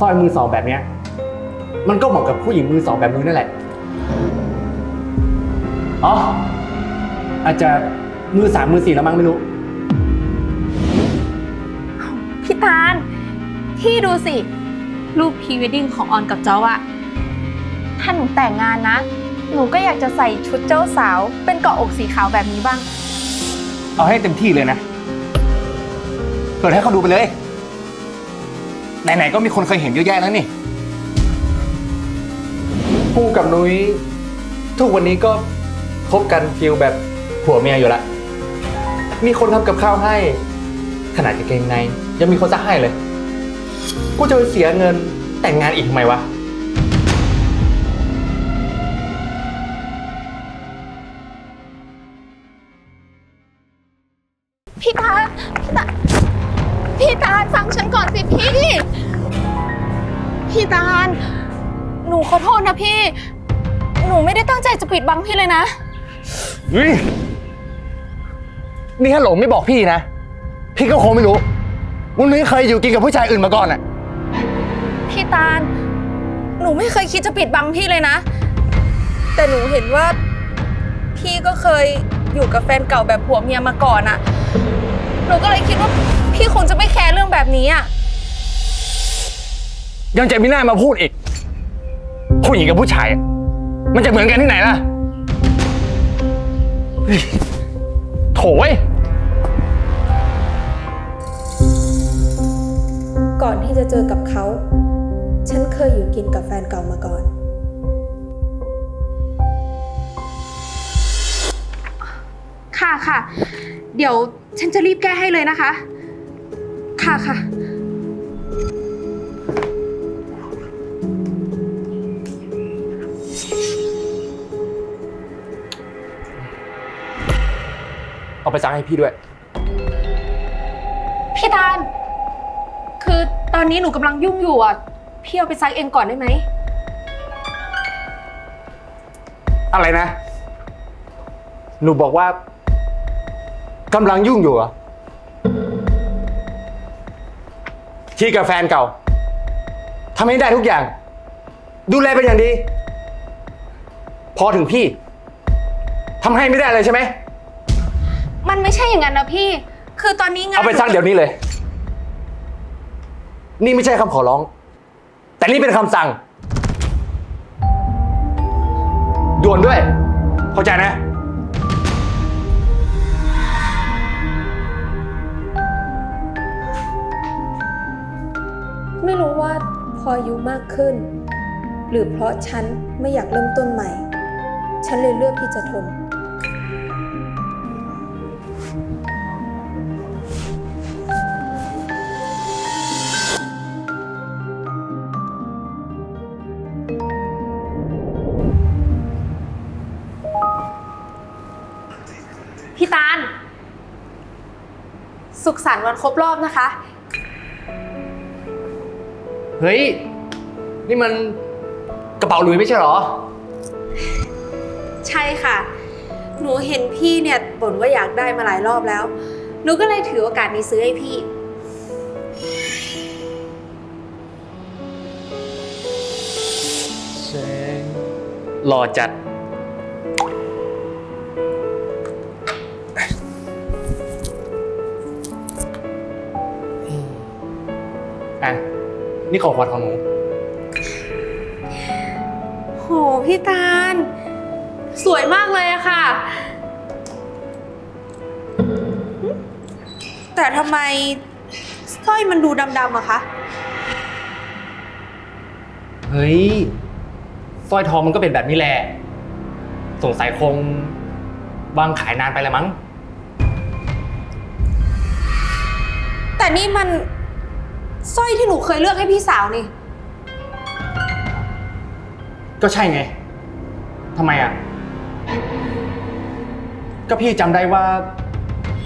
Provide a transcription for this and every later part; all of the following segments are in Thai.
สร้อยมือสองแบบเนี้ยมันก็เหมาะกับผู้หญิงมือสองแบบนุ้ยนั่นแหละ อ๋อ อาจจะมือสามมือสี่แล้วมั้งไม่รู้ พี่ตาลพี่ดูสิ รูปพรีเวดดิ้งของออนกับจ๊อบอะถ้าหนูแต่งงานนะ หนูก็อยากจะใส่ชุดเจ้าสาว เป็นเกาะอกสีขาวแบบนี้บ้าง เอาให้เต็มที่เลยนะ เปิดให้เขาดูไปเลย ไหนๆก็มีคนเคยเห็นเยอะแยะแล้วนี่ ผู้กับนุ้ย ทุกวันนี้ก็คบกันฟิลแบบผัวเมียอยู่ละ มีคนทำกับข้าวให้ ขนาดกางเกงใน ยังมีคนซักให้เลย กูจะไปเสียเงินแต่งงานอีกทำไมวะ พี่ตาล หนูขอโทษนะพี่ หนูไม่ได้ตั้งใจจะปิดบังพี่เลยนะ เฮ้ยนี่ถ้าหลงไม่บอกพี่นะ พี่ก็คงไม่รู้ว่านุ้ยเคยอยู่กินกับผู้ชายอื่นมาก่อนอะพี่ตาล หนูไม่เคยคิดจะปิดบังพี่เลยนะ แต่หนูเห็นว่า พี่ก็เคยอยู่กับแฟนเก่าแบบผัวเมียมาก่อนอะหนูก็เลยคิดว่าพี่คงจะไม่แคร์เรื่องแบบนี้อะ ยังจะมีหน้ามาพูดอีก ผู้หญิงกับผู้ชายอะมันจะเหมือนกันที่ไหนล่ะเฮ้ยโถ่เว้ย ก่อนที่จะเจอกับเขา ฉันเคยอยู่กินกับแฟนเก่ามาก่อน ค่ะค่ะ เดี๋ยวฉันจะรีบแก้ให้เลยนะคะ ค่ะค่ะ เอาไปซักให้พี่ด้วย พี่ตาล คือตอนนี้หนูกำลังยุ่งอยู่อะ พี่เอาไปซักเองก่อนได้ไหม อะไรนะ หนูบอกว่ากำลังยุ่งอยู่เหรอที่กับแฟนเก่าทำให้ได้ทุกอย่าง ดูแลเป็นอย่างดี พอถึงพี่ทำให้ไม่ได้เลยใช่ไหม มันไม่ใช่อย่างนั้นนะพี่ คือตอนนี้งานเอาไปซักเดี๋ยวนี้เลย นี่ไม่ใช่คำขอร้อง แต่นี่เป็นคำสั่ง ด่วนด้วย เข้าใจนะ ไม่รู้ว่าพออายุมากขึ้น หรือเพราะฉันไม่อยากเริ่มต้นใหม่ ฉันเลยเลือกที่จะทน สุขสันต์วันครบรอบนะคะ เฮ้ย นี่มันกระเป๋าหลุยไม่ใช่เหรอ ใช่ค่ะ หนูเห็นพี่เนี่ยบ่นว่าอยากได้มาหลายรอบแล้ว หนูก็เลยถือโอกาสนี้ซื้อให้พี่หล่อจัด อะนี่ของขวัญของหนู โห พี่ตาล สวยมากเลยอะค่ะ แต่ทำไมสร้อยมันดูดำๆอะคะ เฮ้ยสร้อยทองมันก็เป็นแบบนี้แหละ สงสัยคงวางขายนานไปแล้วมั้ง แต่นี่มัน สร้อยที่หนูเคยเลือกให้พี่สาวนี่ ก็ใช่ไง ทำไมอะ ก็พี่จำได้ว่า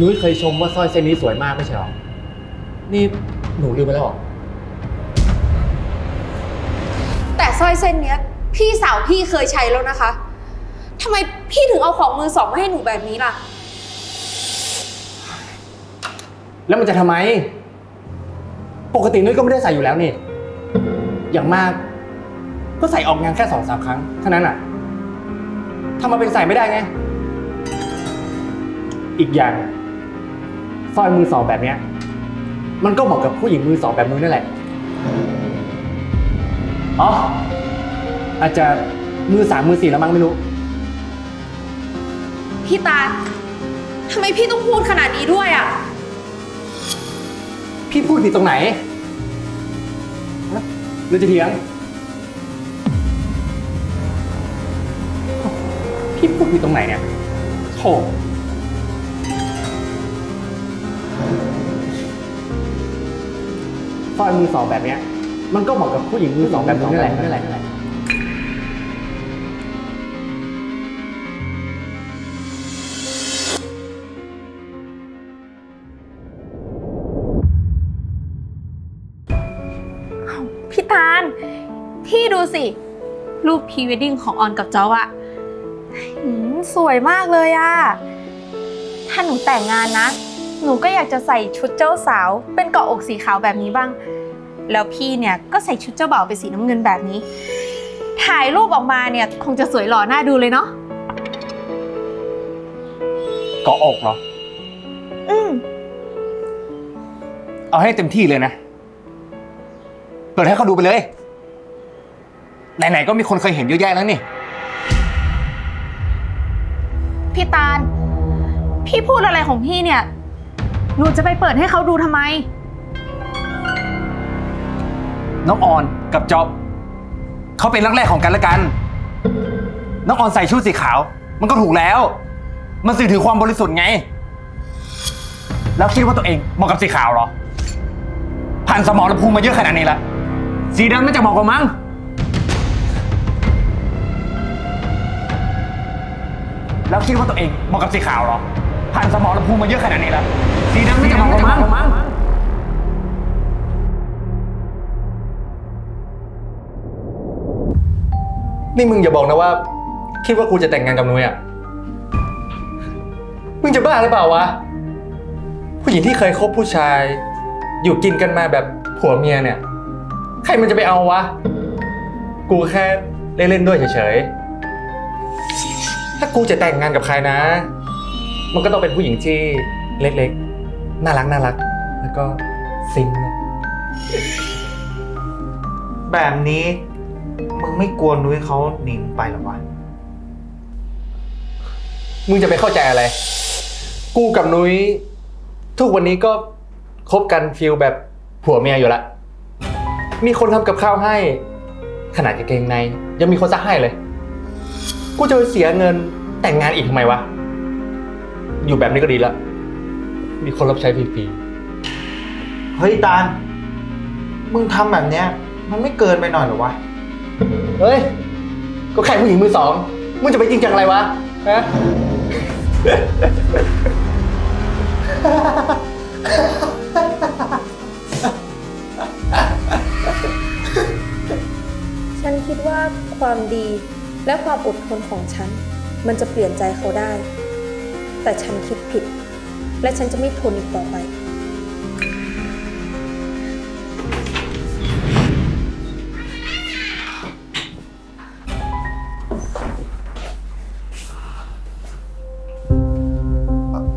นุ้ยเคยชมว่าสร้อยเส้นนี้สวยมากไม่ใช่หรอ นี่หนูลืมไปแล้วเหรอ แต่สร้อยเส้นเนี้ย พี่สาวพี่เคยใช้แล้วนะคะ ทำไมพี่ถึงเอาของมือสองมาให้หนูแบบนี้ล่ะ แล้วมันจะทำไม ปกตินุ้ยก็ไม่ได้ใส่อยู่แล้วนี่ อย่างมาก ก็ใส่ออกงานแค่สองสามครั้งเท่านั้นอะทำมาเป็นใส่ไม่ได้ไง อีกอย่างสร้อยมือสองแบบเนี้ย มันก็เหมาะกับผู้หญิงมือสองแบบมึงนั่นแหละ อ๋อ อาจจะมือสามมือสี่แล้วมั้งไม่รู้ พี่ตาลทำไมพี่ต้องพูดขนาดนี้ด้วยอะ พี่พูดผิดตรงไหนฮะหรือจะเถียง พี่พูดผิดตรงไหนเนี่ยโธ่สร้อยมือสองแบบเนี้ย มันก็เหมาะกับผู้หญิงมือสองแบบมึงนี่แหละนั่แหละ รูปพรีเวดดิ้งของออนกับจ๊อบอะหืมสวยมากเลยอะถ้าหนูแต่งงานนะ หนูก็อยากจะใส่ชุดเจ้าสาว เป็นเกาะอกสีขาวแบบนี้บ้าง แล้วพี่เนี่ยก็ใส่ชุดเจ้าบ่าวเป็นสีน้ำเงินแบบนี้ ถ่ายรูปออกมาเนี่ยคงจะสวยหล่อน่าดูเลยเนาะ เกาะอกเหรอ อืมเอาให้เต็มที่เลยนะ เปิดให้เขาดูไปเลย ไหนๆก็มีคนเคยเห็นเยอะแยะแล้วนี่ พี่ตาล พี่พูดอะไรของพี่เนี่ย หนูจะไปเปิดให้เขาดูทำไม น้องออนกับจ๊อบเขาเป็นรักแรกของกันและกัน น้องออนใส่ชุดสีขาว มันก็ถูกแล้ว มันสื่อถึงความบริสุทธิ์ไง แล้วคิดว่าตัวเองเหมาะกับสีขาวเหรอ ผ่านสมองและภูมิมาเยอะขนาดนี้ละสีดำน่าจะเหมาะกว่ามั้ง แล้วคิดว่าตัวเองเหมาะกับสีขาวเหรอ ผ่านสมองและภูมิมาเยอะขนาดนี้ละสีดำน่าจะเหมาะกว่ามั้งนี่มึงอย่าบอกนะว่า คิดว่ากูจะแต่งงานกับนุ้ยอะ มึงจะบ้าหรือเปล่าวะ ผู้หญิงที่เคยคบผู้ชาย อยู่กินกันมาแบบผัวเมียเนี่ย ใครมันจะไปเอาวะ กูแค่เล่นๆด้วยเฉยๆ ถ้ากูจะแต่งงานกับใครนะ มันก็ต้องเป็นผู้หญิงที่เล็กๆ น่ารักน่ารัก แล้วก็ซิงค์นะแบบนี้ มึงไม่กลัวนุ้ยเขาหนีมึงไปเหรอวะ มึงจะไปเข้าใจอะไร กูกับนุ้ย ทุกวันนี้ก็คบกันฟิลแบบผัวเมียอยู่ละ มีคนทำกับข้าวให้ ขนาดกางเกงใน ยังมีคนซักให้เลย กูจะไปเสียเงินแต่งงานอีกทำไมวะ อยู่แบบนี้ก็ดีละ มีคนรับใช้ฟรีเฮ้ยตาลมึงทำแบบเนี้ย มันไม่เกินไปหน่อยเหรอวะ ๆเฮ้ย ก็แค่ผู้หญิงมือสอง มึงจะไปจริงจังอะไรวะฮะ ฉันคิดว่าความดี และความอดทนของฉัน มันจะเปลี่ยนใจเขาได้ แต่ฉันคิดผิด และฉันจะไม่ทนอีกต่อไป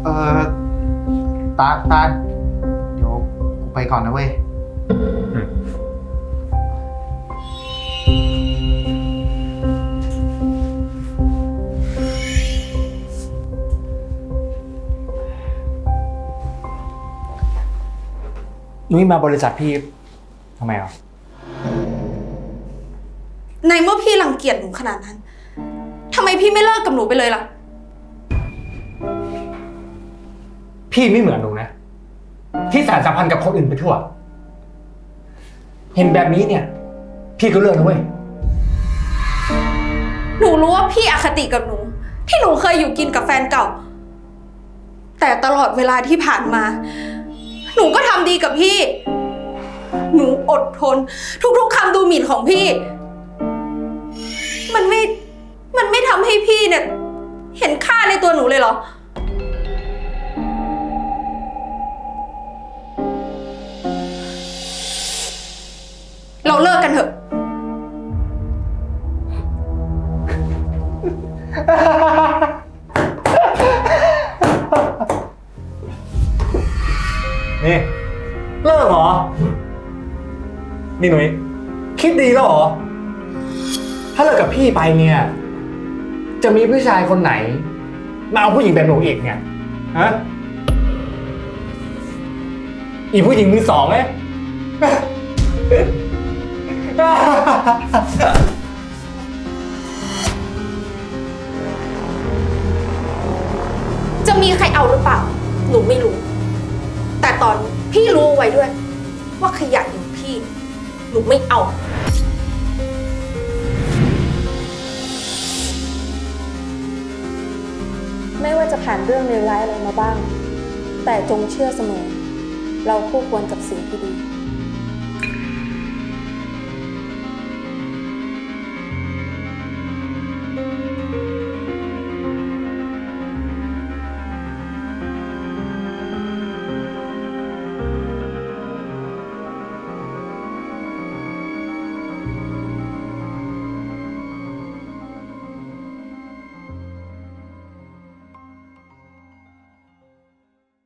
เออตาตาเดี๋ยวกูไปก่อนนะเว้ย นุ้ยมาบริษัทพี่ทำไมอะในเมื่อพี่รังเกียจหนูขนาดนั้นทำไมพี่ไม่เลิกกับหนูไปเลยล่ะ พี่ไม่เหมือนหนูนะ ที่สารสัมพันธ์กับคนอื่นไปทั่ว เห็นแบบนี้เนี่ย พี่ก็เลิกนะเว้ย หนูรู้ว่าพี่อคติกับหนู ที่หนูเคยอยู่กินกับแฟนเก่า แต่ตลอดเวลาที่ผ่านมา หนูก็ทำดีกับพี่ หนูอดทน ทุกๆคำดูหมิ่นของพี่ มันไม่ มันไม่ทำให้พี่เนี่ย เห็นค่าในตัวหนูเลยเหรอ เราเลิกกันเถอะ นี่หนุ่ยคิดดีแล้วเหรอ ถ้าเลิกกับพี่ไปเนี่ย จะมีผู้ชายคนไหน มาเอาผู้หญิงแบบหนูอีกเนี่ยฮะอีผู้หญิงมือสองไหมจะมีใครเอาหรือเปล่า หนูไม่รู้ แต่ตอนพี่รู้ไว้ด้วย ว่าขยะอย่างพี่ หนูไม่เอา ไม่ว่าจะผ่านเรื่องเลวร้ายอะไรมาบ้าง แต่จงเชื่อเสมอ เราคู่ควรกับสิ่งที่ดี